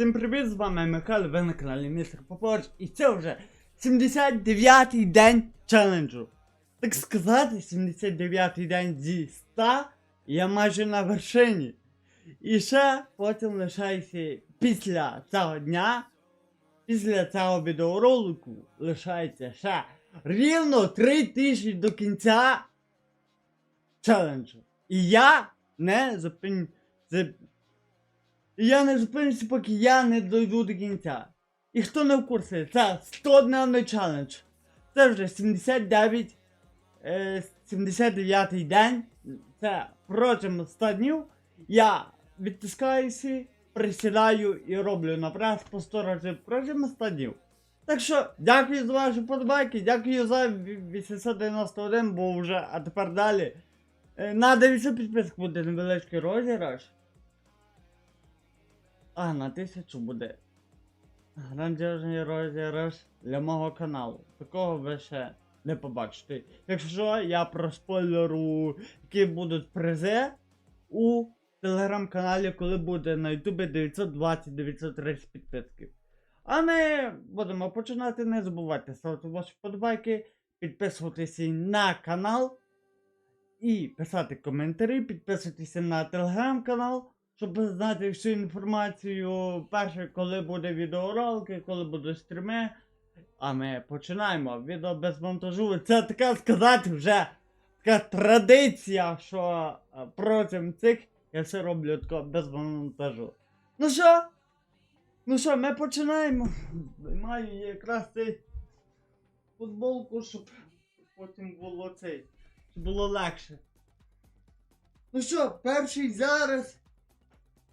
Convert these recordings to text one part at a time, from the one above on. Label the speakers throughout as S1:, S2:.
S1: Всім привіт, з вами Михайло, ви на каналі Містер Попович, і це вже 79-й день челенджу. Так сказати, 79-й день зі 100, і я майже на вершині. І ще потім лишається після цього дня, після цього відеоролику, лишається ще рівно 3 тижні до кінця челенджу. І я не зупиню. І я не зупинюся, поки я не дойду до кінця. І хто не в курсі, це 100-дневний челендж. Це вже 79, е, 79 день. Це протягом 100 днів. Я відтискаюся, присідаю і роблю напряг по 100 разів протягом 100 днів. Так що, дякую за ваші подобайки, дякую за 891, бо вже, а тепер далі. Е, На 900 підписок буде невеличкий розіграш. А, на тисячу буде. Грандіозний розіграш для мого каналу. Такого ви ще не побачите. Якщо я проспойлеру, які будуть призи у телеграм-каналі, коли буде на ютубі 920-930 підписків. А ми будемо починати. Не забувайте ставити ваші вподобайки, підписуватися на канал і писати коментарі, підписуйтеся на телеграм-канал, щоб знати всю інформацію. Перше, коли буде відеоролики, коли будуть стріми. А ми починаємо. Відео без монтажу. Це така сказати вже така традиція, що е, протягом цих я все роблю тако без монтажу. Ну що? Ну що, ми починаємо. Маю якраз цей футболку, щоб потім було цей. Щоб було легше. Ну що, перший зараз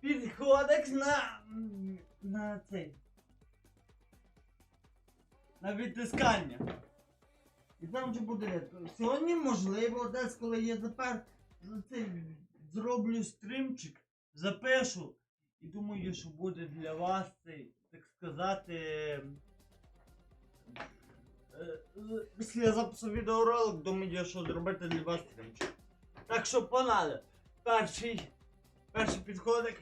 S1: підходить на. на цей. На відтискання. І там вже буде. Сьогодні, можливо, десь коли я тепер цей зроблю стрімчик, запишу. І думаю, що буде для вас цей, так сказати. е, Після запису відеоролик думаю, що зробити для вас стрімчик. Так що погнали. Перший. Перший підходик.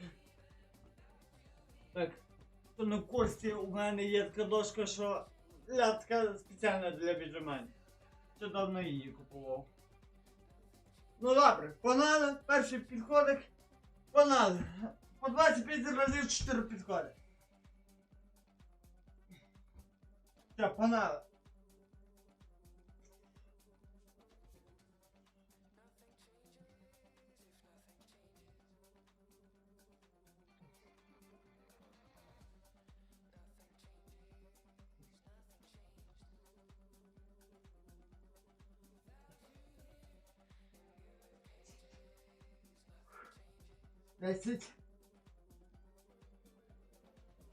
S1: Так. Хто на курсі у мене є така дошка, що лятка спеціальна для віджимань. Ще давно її купував. Ну добре, погнали. Перший підходик. Погнали. По 25 разів 4 підходи. Все, погнали. Десять.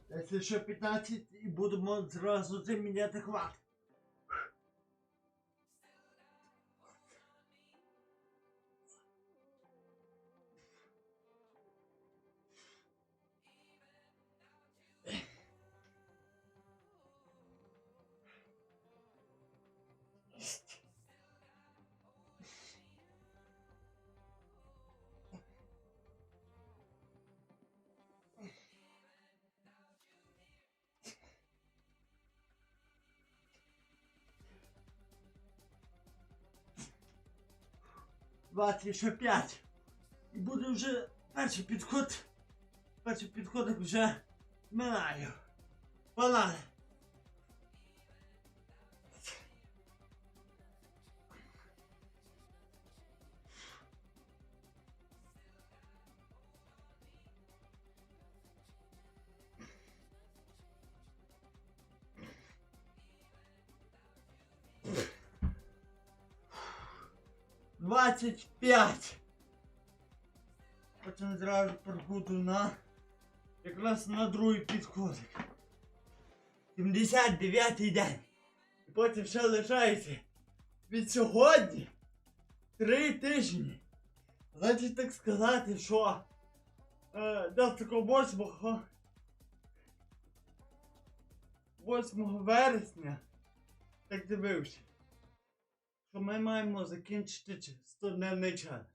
S1: Якщо ще 15 і будемо зразу заміняти хват. 20, ще 5. І буде вже перший підход. Перший підход вже минаю. Банани. 25. Потім зразу проходжу на якраз на другий підходик. 79-й день. І потім ще лишається від сьогодні три тижні. Значить так сказати, що е, до такого 8, 8 вересня так дивився що ми маємо закінчити 100-дневний челендж.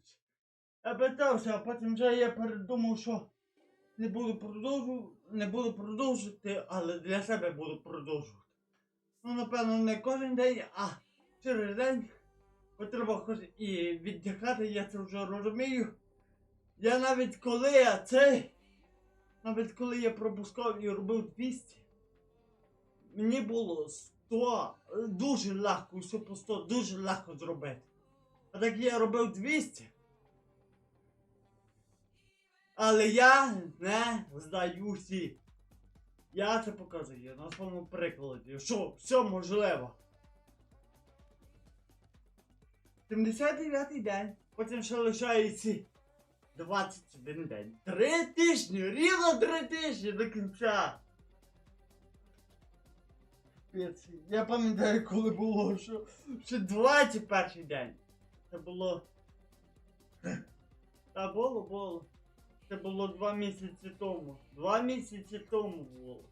S1: Я питався, а потім вже я передумав, що не буду продовжувати, не буду продовжувати, але для себе буду продовжувати. Ну, напевно, не кожен день, а через день. Бо треба хоч і віддихати, я це вже розумію. Я навіть коли я цей, навіть коли я пропускав і робив 200, мені було 100, е, дуже легко, все 100, дуже легко зробити. А так я робив 200. Але я не здаюся. Я це показую на своєму прикладі, що все можливо. 79-й день, потім ще лишається 21 день. Три тижні, рівно три тижні до кінця. Капець, Я пам'ятаю, коли було, що ще 21 день. Це було. Та було, було. Це було два місяці тому. Два місяці тому було.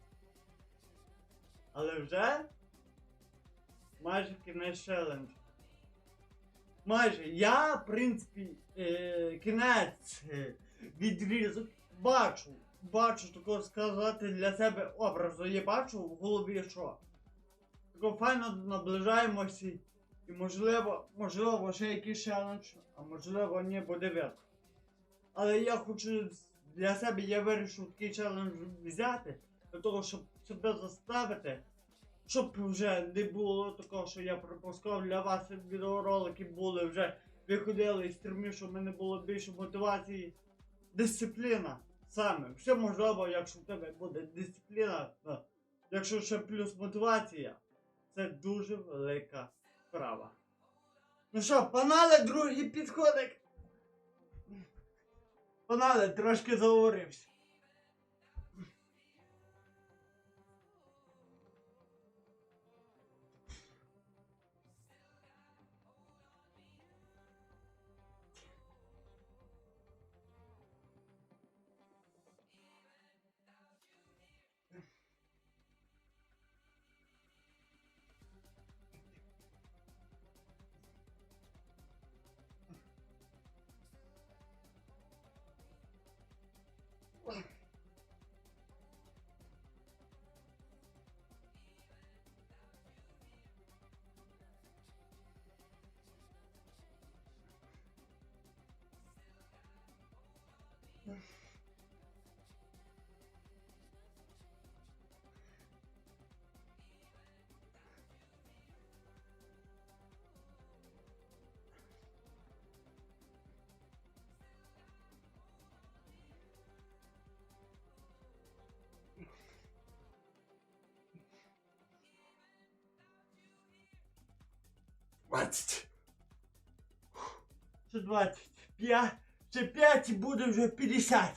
S1: Але вже майже кінець челенджу. Майже. Я, в принципі, е, кінець е, відрізок бачу. Бачу, такого сказати для себе образу. Я бачу в голові, що. Тако файно наближаємося. І можливо, можливо, ще якийсь челендж, а можливо, ні, буде видно. Але я хочу для себе, я вирішив такий челендж взяти, для того, щоб себе заставити, щоб вже не було такого, що я пропускав для вас відеоролики були вже виходили і стрімів, щоб в мене було більше мотивації. Дисципліна саме. Все можливо, якщо в тебе буде дисципліна, якщо ще плюс мотивація, це дуже велика справа. Ну що, панали, другий підходик. Панали, трошки заговорився. Двадцять. Ще двадцять. П'ять. Ще п'ять і буде вже п'ятдесят.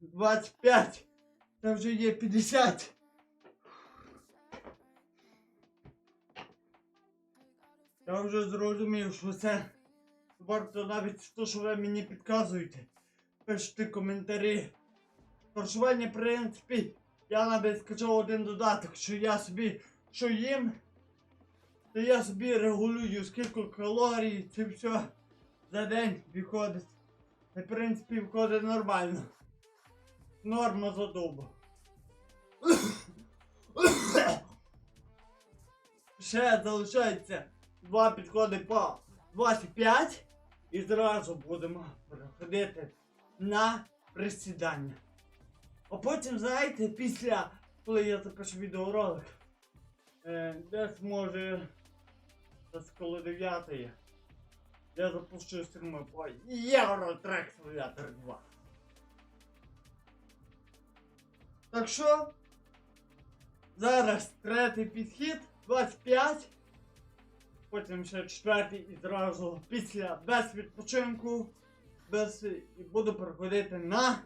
S1: Двадцять п'ять. Це вже є п'ятдесят. Я вже зрозумів, що це варто навіть то, що ви мені підказуєте. Пишете коментарі. Харчування, в принципі, я навіть скачав один додаток, що я собі що їм, то я собі регулюю скільки калорій, це все за день виходить. І, в принципі, виходить нормально. Норма за добу. Ще залишається два підходи по 25 і зразу будемо переходити на присідання. А потім, знаєте, після, коли я запишу відеоролик, е, десь може десь коло 9 я запущу стріми по Євротрек Simulator 2. Так що, зараз третій підхід, 25 потім ще четвертий і зразу після без відпочинку, без і буду переходити на.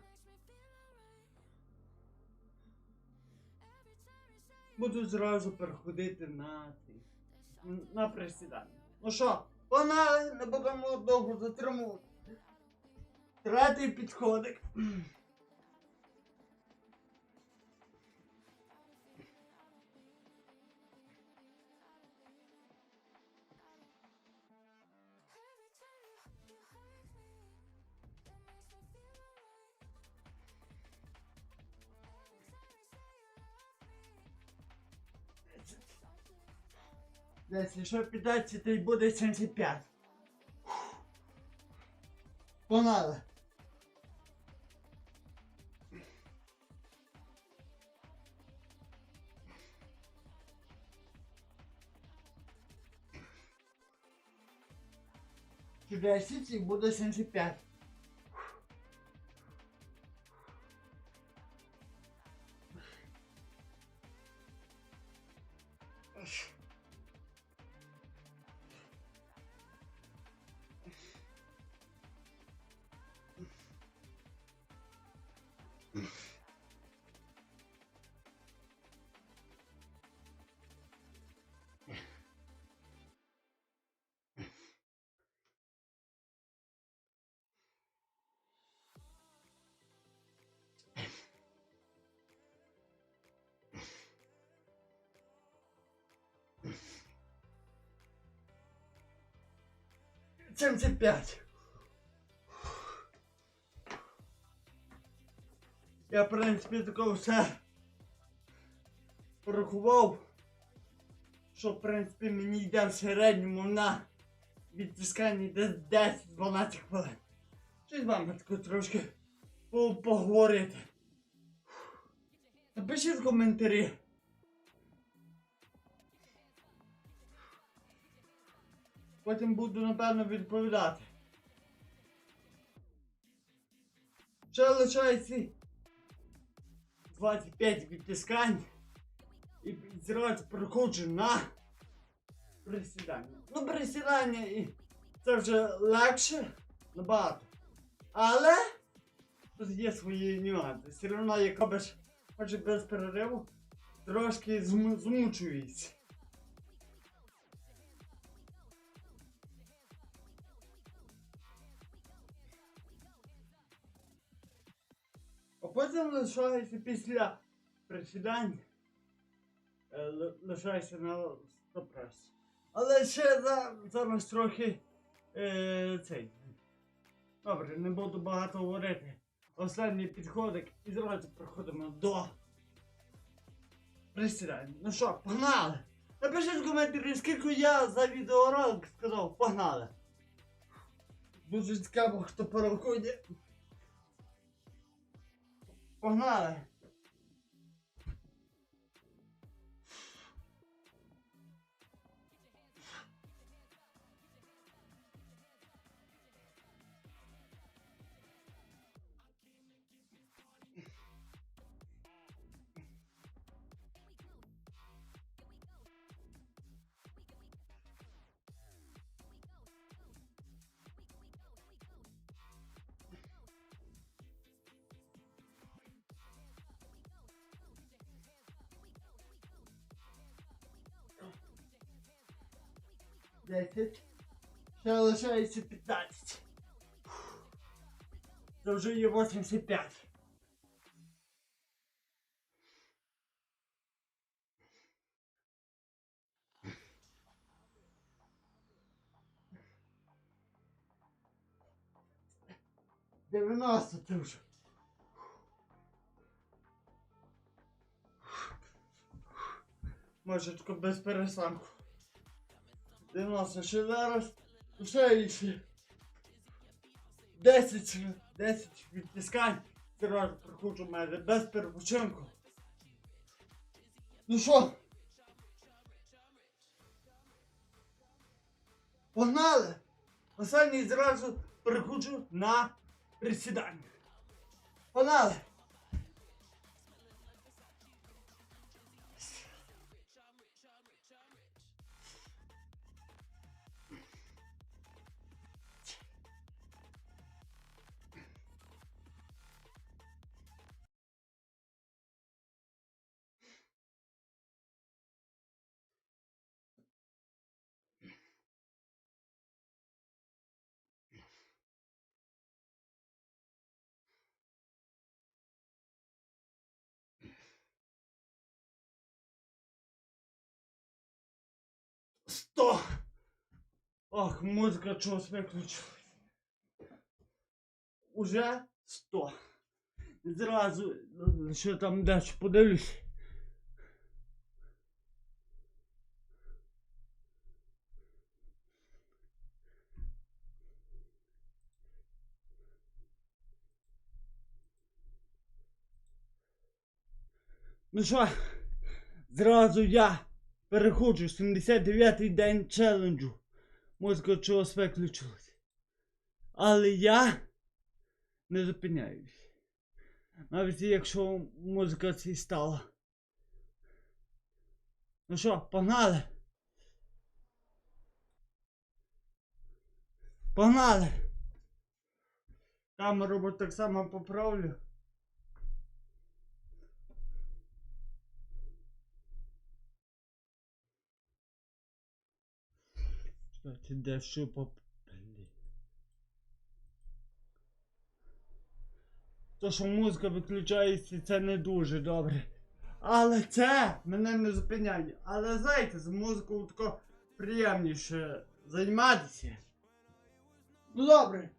S1: Буду зразу переходити на на присідання. Ну що, погнали, не будемо довго затримувати. Третій підходик. Якщо підеться, то й буде 75. Погнали. Чи 10 і буде 75. Семьдесят пять. Я, в принципі, такого все порахував, що, в принципі, мені йде в середньому на відтисканні десь 10-12 хвилин. Чи з вами тако трошки поговорити. Напишіть в коментарі. Потім буду, напевно, відповідати. Ще лишається 25 відтискань і зразу переходжу на присідання. Ну, присідання і це вже легше набагато. Але тут є свої нюанси. Все одно, б ж хоч без перериву, трошки зму- змучується. А потім лишається після присідань. е, Лишається на стопрес. Але ще за, зараз трохи е, цей. Добре, не буду багато говорити. Останній підходик і зразу проходимо до присідань. Ну що, погнали! Напишіть в коментарі, скільки я за відеоролик сказав, погнали! Дуже цікаво, хто порахує. pues nada. 10. залишається лишається 15. Це вже є 85. Дев'яносто це вже. Може, тільки без пересламку. 90 ще зараз. Ще ще. 10, 10 відтискань. Зразу проходжу майже без перепочинку. Ну що? Погнали! Останній зразу переходжу на присідання. Погнали! Сто! Ох, музика чогось виключилась. Уже сто. Зразу е, там далі подивлюсь. Ну що, зразу я переходжу 79-й день челенджу. Музика чогось виключилась. Але я не зупиняюсь. Навіть якщо музика ці стала. Ну що, погнали? Погнали! Камеру бо так само поправлю. Чекайте, дещо поп... То, що музика виключається, це не дуже добре. Але це мене не зупиняє. Але знаєте, з музикою тако приємніше займатися. Ну добре.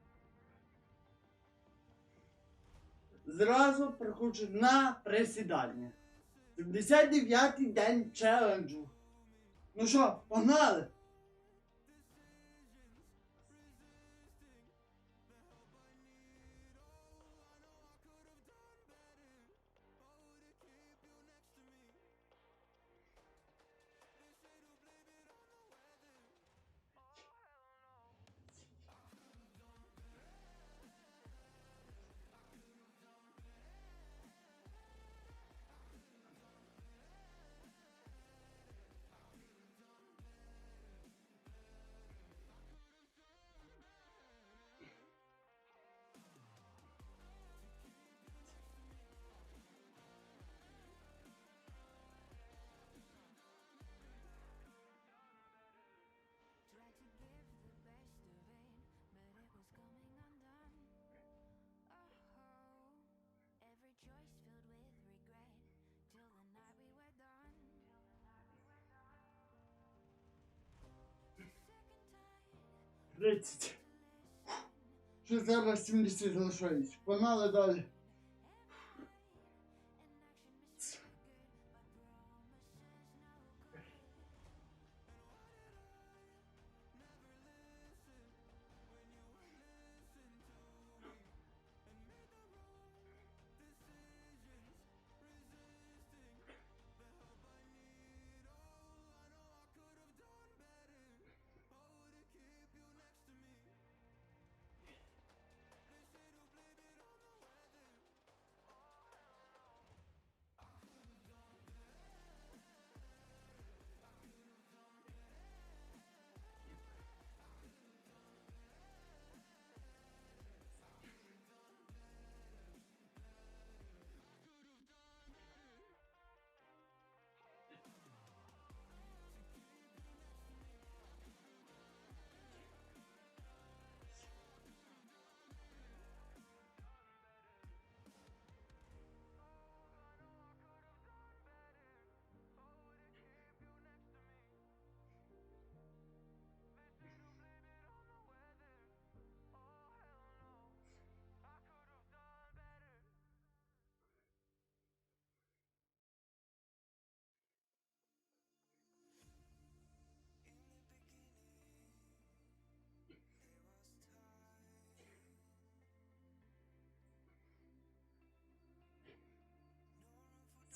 S1: Зразу приходжу на присідання. 79-й день челенджу. Ну що, погнали? 30. Ще зараз 70 залишається. Погнали далі.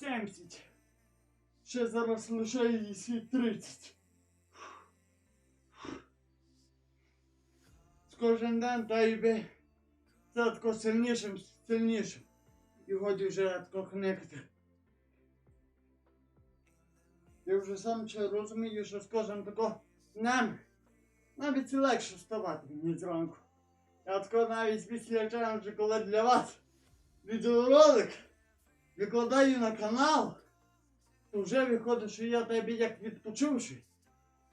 S1: Сімдесят. Ще зараз лишається 30. З кожен день це тако сильнішим, сильнішим. І годі вже тако хникати. Я вже сам ще розумію, що з кожним тако днем навіть легше вставати мені зранку. Я тако навіть після челенджу, коли для вас відеоролик викладаю на канал, то вже виходить, що я тебе як відпочивши,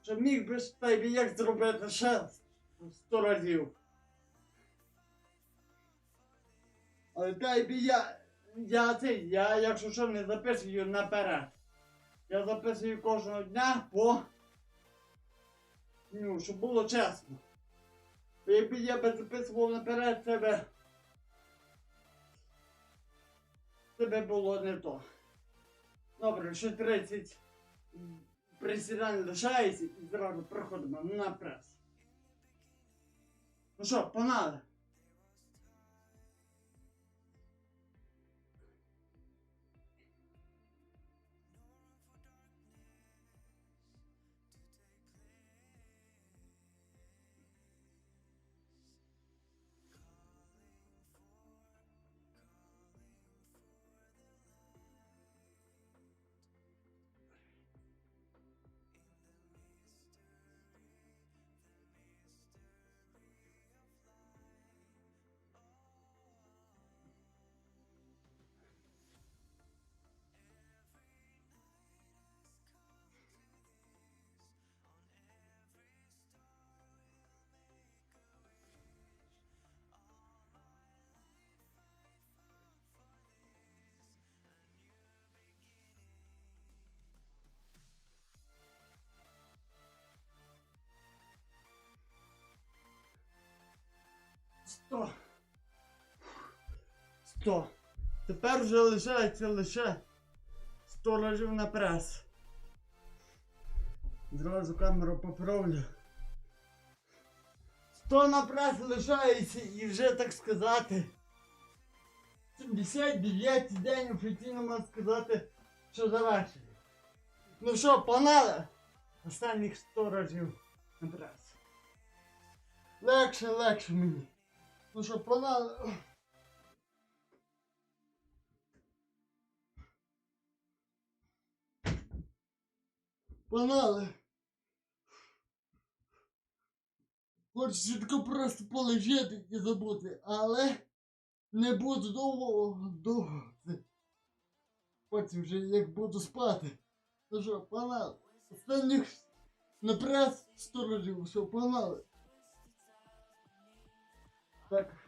S1: що міг би тебе як зробити ще сто разів. Але тебе я, я цей, я якщо що не записую наперед. Я записую кожного дня по Ну, щоб було чесно. Якби я би записував наперед тебе. Тебе було не то. Добре, ще 30 присідань лишається і зразу проходимо на прес. Ну що, погнали? Сто. Сто. Тепер вже лишається лише 100 разів на прес. Зразу камеру поправлю. 100 на прес лишається і вже так сказати. 79 день офіційно можна сказати, що завершили. Ну що, погнали? Останніх 100 разів на прес. Легше, легше мені. Ну що, погнали. Погнали. Хочеться тільки просто полежати і забути, але не буду довго довго. Потім вже як буду спати. Ну що, погнали. Останніх на сторожів, що погнали. Так.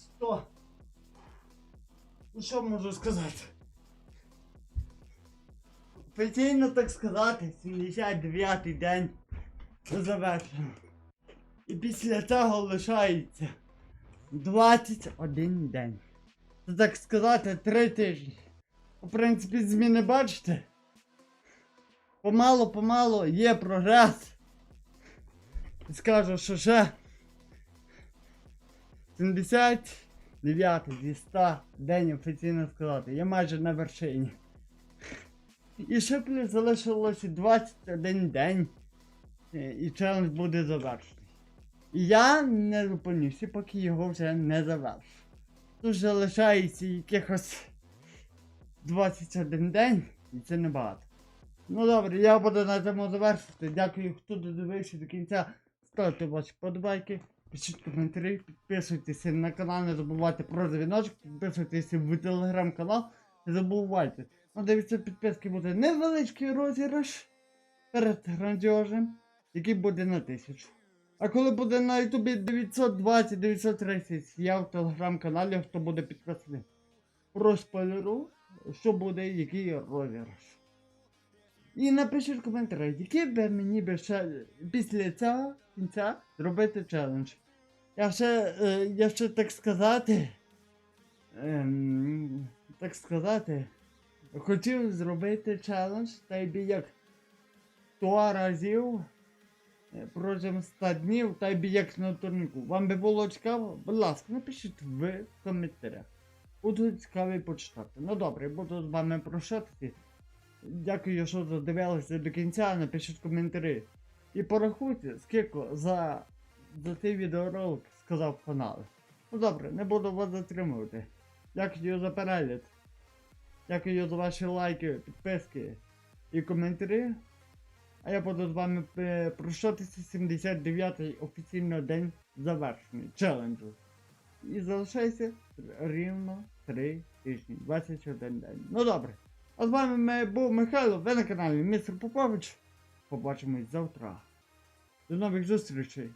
S1: 100. Ну що можу сказати? Офіційно так сказати, 79-й день завершено. І після цього лишається 21 день. Це так сказати, 3 тижні. У принципі, зміни бачите? Помало-помало є прогрес. Скажу, що ще 79 зі 100 день офіційно сказати. Я майже на вершині. І ще плюс залишилося 21 день. І челендж буде завершений. І я не зупинюся, поки його вже не завершу. Тут залишається якихось 21 день, і це небагато. Ну добре, я буду на цьому завершити. Дякую, хто додивився до кінця. Ставте ваші подобайки, пишіть коментарі, підписуйтеся на канал, не забувайте про дзвіночок, підписуйтеся в телеграм-канал, не забувайте. Ну, дивіться, підписки буде невеличкий розіграш перед грандіозним, який буде на тисячу. А коли буде на ютубі 920-930, я в телеграм-каналі, хто буде підписаний. Розпалеру, що буде, який розіграш. І напишіть в коментарях, який би мені би ще після цього кінця зробити челендж. Я ще, е, я ще так сказати. Ем, так сказати. Хотів зробити челендж, та й би як 100 разів е, протягом 100 днів, та й би як на турніку. Вам би було цікаво? Будь ласка, напишіть в коментарях. Буду цікавий почитати. Ну добре, буду з вами прощатися. Дякую, що додивилися до кінця, напишіть коментарі. І порахуйте, скільки за, за цей відеоролик сказав канал. Ну добре, не буду вас затримувати. Дякую за перегляд. Дякую за ваші лайки, підписки і коментарі. А я буду з вами прощатися 79-й офіційний день завершений челенджу. І залишається рівно 3 тижні, 21 день. Ну добре. А з вами був Михайло, ви на каналі Містер Попович. Побачимось завтра. До нових зустрічей.